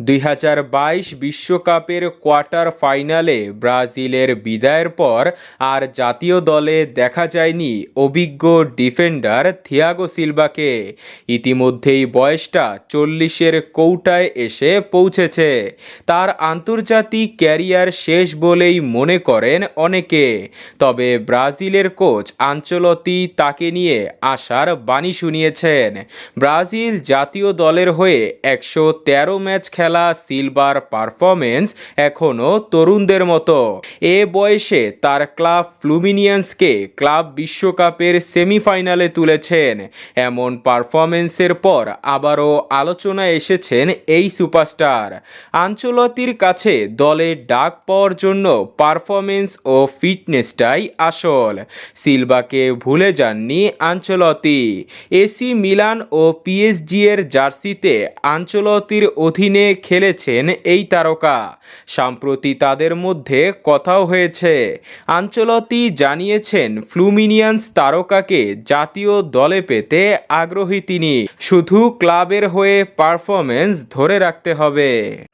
দুই হাজার বাইশ বিশ্বকাপের কোয়ার্টার ফাইনালে ব্রাজিলের বিদায়ের পর আর জাতীয় দলে দেখা যায়নি অভিজ্ঞ ডিফেন্ডার থিয়াগো সিলভাকে। ইতিমধ্যেই বয়সটা চল্লিশের কৌটায় এসে পৌঁছেছে। তার আন্তর্জাতিক ক্যারিয়ার শেষ বলেই মনে করেন অনেকে। তবে ব্রাজিলের কোচ আঞ্চলতি তাকে নিয়ে আসার বাণী শুনিয়েছেন। ব্রাজিল জাতীয় দলের হয়ে একশো তেরো ম্যাচ খেলা সিলভার পারফরমেন্স এখনও তরুণদের মতো। এ বয়সে তার ক্লাব ফ্লুমিনিয়ান্সকে ক্লাব বিশ্বকাপের সেমিফাইনালে তুলেছেন। এমন পারফরমেন্সের পর আবারও আলোচনায় এসেছেন এই সুপারস্টার। আঞ্চলতির কাছে দলে ডাক পাওয়ার জন্য পারফরমেন্স ও ফিটনেসটাই আসল। সিলভাকে ভুলে যাননি আঞ্চলতি। এসি মিলান ও পিএসজি এর জার্সিতে আঞ্চলতির অধীনে খেলেছেন এই তারকা। সম্প্রতি তাদের মধ্যে কথাও হয়েছে। আঞ্চলতি জানিয়েছেন, ফ্লুমিনিয়ান্স তারকাকে জাতীয় দলে পেতে আগ্রহী তিনি। শুধু ক্লাবের হয়ে পারফরমেন্স ধরে রাখতে হবে।